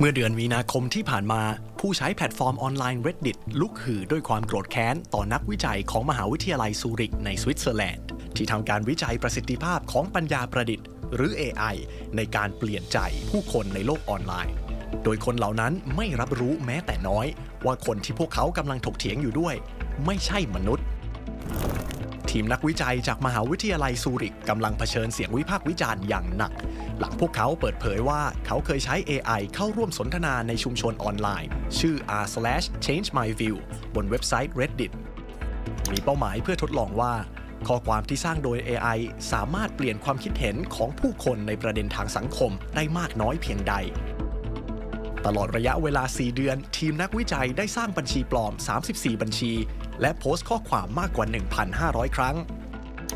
เมื่อเดือนมีนาคมที่ผ่านมา ผู้ใช้แพลตฟอร์มออนไลน์ Reddit ลุกฮือด้วยความโกรธแค้น ต่อนักวิจัยของมหาวิทยาลัยซูริกในสวิตเซอร์แลนด์ ที่ทำการวิจัยประสิทธิภาพของปัญญาประดิษฐ์ หรือ AI ในการเปลี่ยนใจผู้คนในโลกออนไลน์ โดยคนเหล่านั้นไม่รับรู้แม้แต่น้อย ว่าคนที่พวกเขากำลังถกเถียงอยู่ด้วย ไม่ใช่มนุษย์ ทีมนักวิจัยจากมหาวิทยาลัยซูริกกำลังเผชิญเสียงวิพากษ์วิจารณ์อย่างหนัก หลังพวกเขาเปิดเผยว่าเขาเคยใช้ AI เข้าร่วมสนทนาในชุมชนออนไลน์ ชื่อ r/changemyview บนเว็บไซต์ Reddit มีเป้าหมายเพื่อทดลองว่า ข้อความที่สร้างโดย AI สามารถเปลี่ยนความคิดเห็นของผู้คนในประเด็นทางสังคมได้มากน้อยเพียงใด ตลอดระยะเวลา 4 เดือน ทีมนักวิจัยได้สร้างบัญชีปลอม 34 บัญชี และโพสต์ข้อความมากกว่า 1,500 ครั้ง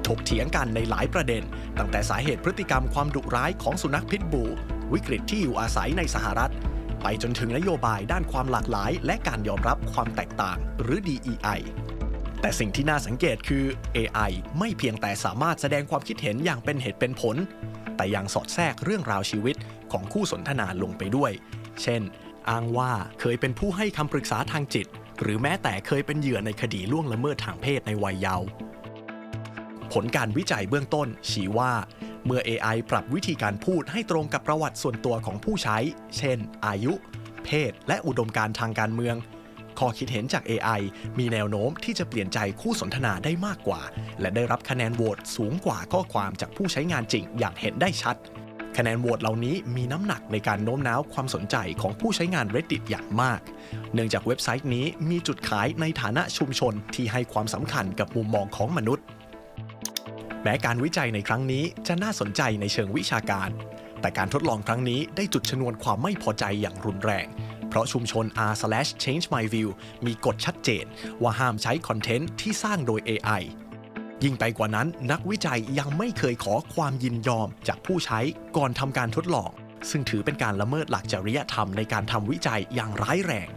ถกเถียงกันในหลายประเด็น ตั้งแต่สาเหตุพฤติกรรมความดุร้ายของสุนัขพิษบู วิกฤตที่อยู่อาศัยในสหรัฐ ไปจนถึงนโยบายด้านความหลากหลาย และการยอมรับความแตกต่าง หรือ DEI แต่สิ่งที่น่าสังเกตคือ AI ไม่เพียงแต่สามารถแสดงความคิดเห็นอย่างเป็นเหตุเป็นผล แต่ยังสอดแทรกเรื่องราวชีวิตของคู่สนทนาลงไปด้วย เช่น อ้างว่าเคยเป็นผู้ให้คำปรึกษาทางจิต หรือแม้แต่เคยเป็นเหยื่อในคดีล่วงละเมิดทางเพศในวัยเยาว์ผลการวิจัยเบื้องต้น ชี้ว่า เมื่อ AI ปรับวิธีการพูดให้ตรงกับประวัติส่วนตัวของผู้ใช้ เช่น อายุ เพศ และอุดมการทางการเมือง ข้อคิดเห็นจาก AI มีแนวโน้มที่จะเปลี่ยนใจคู่สนทนาได้มากกว่า และได้รับคะแนนโหวตสูงกว่าข้อความจากผู้ใช้งานจริงอย่างเห็นได้ชัด คะแนนโหวตเหล่านี้มีน้ำหนักในการโน้มน้าวความสนใจของผู้ใช้งาน Reddit อย่างมาก เนื่องจากเว็บไซต์นี้มีจุดขายในฐานะชุมชนที่ให้ความสำคัญกับมุมมองของมนุษย์ แม้การวิจัยในครั้งนี้จะน่าสนใจในเชิงวิชาการ แต่การทดลองครั้งนี้ได้จุดชนวนความไม่พอใจอย่างรุนแรง เพราะชุมชน r/changemyview มีกฎชัดเจน ว่าห้ามใช้คอนเทนต์ที่สร้างโดย AI ยิ่งไปกว่านั้นนักวิจัยยังไม่เคยขอความยินยอมจากผู้ใช้ก่อนทำการทดลอง ซึ่งถือเป็นการละเมิดหลักจริยธรรมในการทำวิจัยอย่างร้ายแรง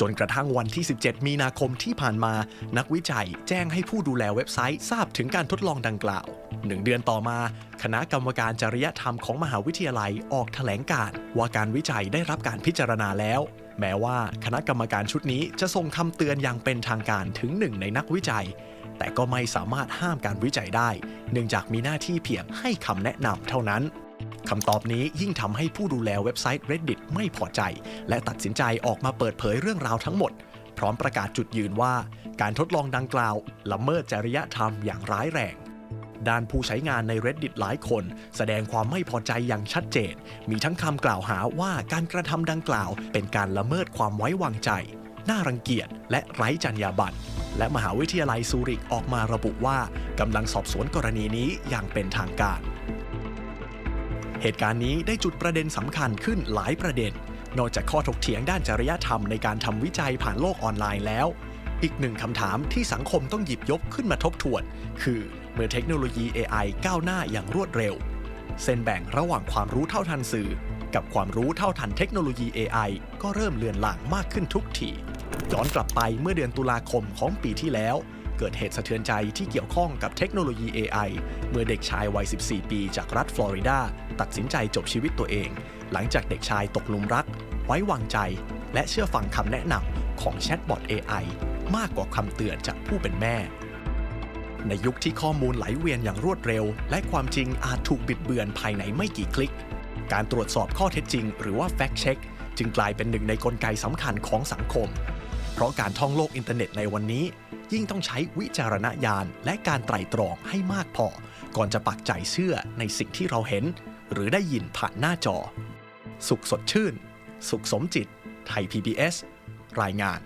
จนกระทั่งวันที่ 17 มีนาคมที่ผ่านมา นักวิจัยแจ้งให้ผู้ดูแลเว็บไซต์ทราบถึงการทดลองดังกล่าวหนึ่งเดือนต่อมา คณะกรรมการจริยธรรมของมหาวิทยาลัยออกแถลงการว่าการวิจัยได้รับการพิจารณาแล้ว แม้ว่าคณะกรรมการชุดนี้จะส่งคำเตือนอย่างเป็นทางการถึงหนึ่งในนักวิจัย แต่ก็ไม่สามารถห้ามการวิจัยได้ เนื่องจากมีหน้าที่เพียงให้คำแนะนำเท่านั้นคำตอบนี้ยิ่งทำให้ผู้ดูแลเว็บไซต์ Reddit ไม่พอใจ และตัดสินใจออกมาเปิดเผยเรื่องราวทั้งหมด พร้อมประกาศจุดยืนว่า การทดลองดังกล่าวละเมิดจริยธรรมอย่างร้ายแรง ด้านผู้ใช้งานใน Reddit หลายคน แสดงความไม่พอใจอย่างชัดเจน มีทั้งคำกล่าวหาว่าการกระทำดังกล่าว เป็นการละเมิดความไว้วางใจ น่ารังเกียจและไร้จรรยาบรรณ และมหาวิทยาลัยซูริกออกมาระบุว่ากำลังสอบสวนกรณีนี้อย่างเป็นทางการ เหตุการณ์นี้ได้จุดประเด็นสำคัญขึ้นหลายประเด็น นอกจากข้อถกเถียงด้านจริยธรรมในการทำวิจัยผ่านโลกออนไลน์แล้ว อีกหนึ่งคำถามที่สังคมต้องหยิบยกขึ้นมาทบทวน คือเมื่อเทคโนโลยี AI ก้าวหน้าอย่างรวดเร็ว เส้นแบ่งระหว่างความรู้เท่าทันสื่อ กับความรู้เท่าทันเทคโนโลยี AI ก็เริ่มเลือนลางมากขึ้นทุกที ย้อนกลับไปเมื่อเดือนตุลาคมของปีที่แล้ว เกิดเหตุสะเทือนใจที่เกี่ยวข้องกับเทคโนโลยี AI เมื่อเด็กชายวัย 14 ปีจากรัฐฟลอริดา ตัดสินใจจบชีวิตตัวเอง หลังจากเด็กชายตกหลุมรัก ไว้วางใจ และเชื่อฟังคำแนะนำของแชทบอท AI มากกว่าคำเตือนจากผู้เป็นแม่ ในยุคที่ข้อมูลไหลเวียนอย่างรวดเร็ว และความจริงอาจถูกบิดเบือนภายในไม่กี่คลิก การตรวจสอบข้อเท็จจริง หรือว่า fact check จึงกลายเป็นหนึ่งในกลไกสำคัญของสังคม เพราะการท่องโลกอินเทอร์เน็ตในวันนี้ ยิ่งต้องใช้วิจารณญาณและการไตร่ตรองให้มากพอ ก่อนจะปักใจเชื่อในสิ่งที่เราเห็น หรือได้ยินผ่านหน้าจอ สุขสดชื่น สุขสมจิต ไทย PBS รายงาน